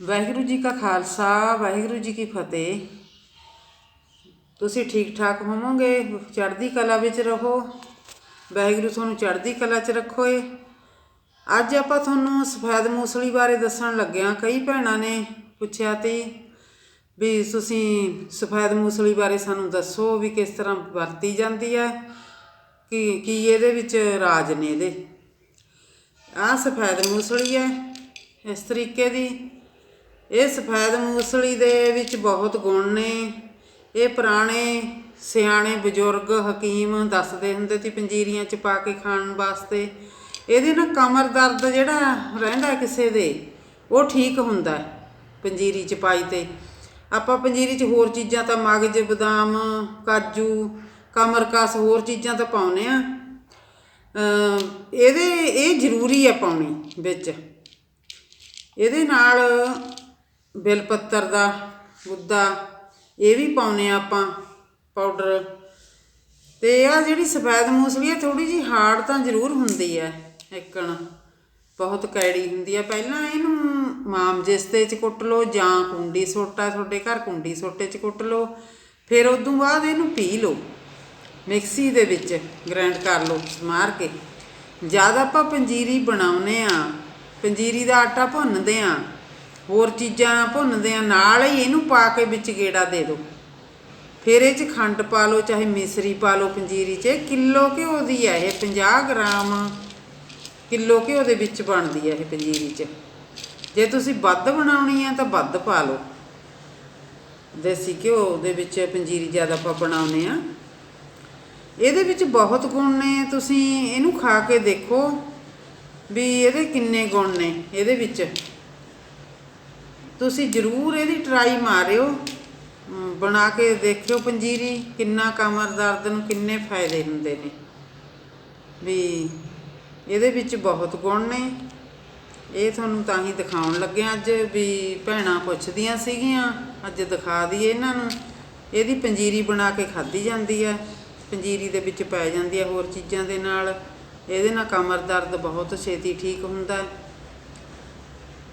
ਵਾਹਿਗੁਰੂ ਜੀ ਕਾ ਖਾਲਸਾ, ਵਾਹਿਗੁਰੂ ਜੀ ਕੀ ਫਤਿਹ। ਤੁਸੀਂ ਠੀਕ ਠਾਕ ਹੋਵੋਗੇ? ਚੜ੍ਹਦੀ ਕਲਾ ਵਿੱਚ ਰਹੋ। ਵਾਹਿਗੁਰੂ ਤੁਹਾਨੂੰ ਚੜ੍ਹਦੀ ਕਲਾ 'ਚ ਰੱਖੋਏ। ਅੱਜ ਆਪਾਂ ਤੁਹਾਨੂੰ ਸਫੈਦ ਮੂਸਲੀ ਬਾਰੇ ਦੱਸਣ ਲੱਗਿਆਂ ਕਈ ਭੈਣਾਂ ਨੇ ਪੁੱਛਿਆ ਤੀ ਵੀ ਤੁਸੀਂ ਸਫੈਦ ਮੂਸਲੀ ਬਾਰੇ ਸਾਨੂੰ ਦੱਸੋ ਵੀ ਕਿਸ ਤਰ੍ਹਾਂ ਵਰਤੀ ਜਾਂਦੀ ਹੈ, ਕਿ ਕੀ ਇਹਦੇ ਵਿੱਚ ਰਾਜ ਨੇ ਇਹਦੇ। ਆਹ ਸਫੈਦ ਮੂਸਲੀ ਹੈ ਇਸ ਤਰੀਕੇ ਦੀ। ਇਹ ਸਫੈਦ ਮੂਸਲੀ ਦੇ ਵਿੱਚ ਬਹੁਤ ਗੁਣ ਨੇ। ਇਹ ਪੁਰਾਣੇ, ਸਿਆਣੇ ਬਜ਼ੁਰਗ ਹਕੀਮ ਦੱਸਦੇ ਹੁੰਦੇ ਸੀ ਪੰਜੀਰੀਆਂ ਚ ਪਾ ਕੇ ਖਾਣ ਵਾਸਤੇ। ਇਹਦੇ ਨਾਲ ਕਮਰ ਦਰਦ ਜਿਹੜਾ ਰਹਿੰਦਾ ਕਿਸੇ ਦੇ, ਉਹ ਠੀਕ ਹੁੰਦਾ ਪੰਜੀਰੀ ਚ ਪਾਈ ਤੇ। ਆਪਾਂ ਪੰਜੀਰੀ ਚ ਹੋਰ ਚੀਜ਼ਾਂ ਤਾਂ ਮਗਜ, ਬਦਾਮ, ਕਾਜੂ, ਕਮਰ ਕਸ ਹੋਰ ਚੀਜ਼ਾਂ ਤਾਂ ਪਾਉਨੇ ਆ ਇਹਦੇ, ਇਹ ਜ਼ਰੂਰੀ ਹੈ ਪਾਉਣੀ ਵਿੱਚ। ਇਹਦੇ ਨਾਲ ਬਿਲ ਪੱਤਰ ਦਾ ਗੁੱਦਾ ਇਹ ਵੀ ਪਾਉਂਦੇ ਆ ਆਪਾਂ ਪਾਊਡਰ। ਤੇ ਆ ਜਿਹੜੀ ਸਫੈਦ ਮੂਸਲੀ ਆ ਥੋੜੀ ਜੀ ਹਾਰਡ ਤਾਂ ਜ਼ਰੂਰ ਹੁੰਦੀ ਹੈ ਇੱਕਣ। ਬਹੁਤ ਕੈੜੀ ਹੁੰਦੀ ਆ। ਪਹਿਲਾਂ ਇਹਨੂੰ ਮਾਮਜਿਸਤੇ ਚ ਕੁੱਟ ਲਓ, ਜਾਂ ਕੁੰਡੀ ਸੋਟਾ, ਤੁਹਾਡੇ ਘਰ ਕੁੰਡੀ ਸੋਟੇ ਚ ਕੁੱਟ ਲਓ। ਫਿਰ ਉਦੋਂ ਬਾਅਦ ਇਹਨੂੰ ਪੀ ਲਓ। ਮਿਕਸੀ ਦੇ ਵਿੱਚ ਗ੍ਰਾਈਂਡ ਕਰ ਲਓ ਮਾਰ ਕੇ। ਜਦ ਆਪਾਂ ਪੰਜੀਰੀ ਬਣਾਉਨੇ ਆ, ਪੰਜੀਰੀ ਦਾ ਆਟਾ ਭੁੰਨਦੇ ਆ। ਹੋਰ ਚੀਜ਼ਾਂ ਭੁੰਨਦੇ ਆ, ਨਾਲ ਹੀ ਇਹਨੂੰ ਪਾ ਕੇ ਵਿੱਚ ਗੇੜਾ ਦੇ ਦਿਓ ਫਿਰ ਇਹ ਚ ਖੰਡ ਪਾ ਲਓ, ਚਾਹੇ ਮਿਸਰੀ ਪਾ ਲਓ, ਪੰਜੀਰੀ 'ਚ ਕਿਲੋ ਘਿਓ ਦੀ ਹੈ ਇਹ 50 ਗ੍ਰਾਮ ਕਿਲੋ ਘਿਓ ਦੇ ਵਿੱਚ ਬਣਦੀ ਹੈ ਇਹ ਪੰਜੀਰੀ 'ਚ। ਜੇ ਤੁਸੀਂ ਵੱਧ ਬਣਾਉਣੀ ਆ ਤਾਂ ਵੱਧ ਪਾ ਲਓ। ਦੇਸੀ ਘਿਓ ਦੇ ਵਿੱਚ ਪੰਜੀਰੀ ਜ਼ਿਆਦਾ ਆਪਾਂ ਬਣਾਉਨੇ ਆ। ਇਹਦੇ ਵਿੱਚ ਬਹੁਤ ਗੁਣ ਨੇ, ਤੁਸੀਂ ਇਹਨੂੰ ਖਾ ਕੇ ਦੇਖੋ ਵੀ ਇਹਦੇ ਕਿੰਨੇ ਗੁਣ ਨੇ ਇਹਦੇ ਵਿੱਚ। ਤੁਸੀਂ ਜ਼ਰੂਰ ਇਹਦੀ ਟਰਾਈ ਮਾਰਿਓ। ਬਣਾ ਕੇ ਦੇਖਿਓ ਪੰਜੀਰੀ, ਕਿੰਨਾ ਕਮਰ ਦਰਦ ਨੂੰ ਕਿੰਨੇ ਫਾਇਦੇ ਹੁੰਦੇ ਨੇ। ਵੀ ਇਹਦੇ ਵਿੱਚ ਬਹੁਤ ਗੁਣ ਨੇ। ਇਹ ਤੁਹਾਨੂੰ ਤਾਂ ਹੀ ਦਿਖਾਉਣ ਲੱਗੇ ਅੱਜ ਵੀ ਭੈਣਾਂ ਪੁੱਛਦੀਆਂ ਸੀਗੀਆਂ, ਅੱਜ ਦਿਖਾ ਦਈਏ ਇਹਨਾਂ ਨੂੰ। ਇਹਦੀ ਪੰਜੀਰੀ ਬਣਾ ਕੇ ਖਾਧੀ ਜਾਂਦੀ ਹੈ। ਪੰਜੀਰੀ ਦੇ ਵਿੱਚ ਪੈ ਜਾਂਦੀ ਹੈ ਹੋਰ ਚੀਜ਼ਾਂ ਦੇ ਨਾਲ। ਇਹਦੇ ਨਾਲ ਕਮਰ ਦਰਦ ਬਹੁਤ, ਛੇਤੀ ਠੀਕ ਹੁੰਦਾ। ਹੈ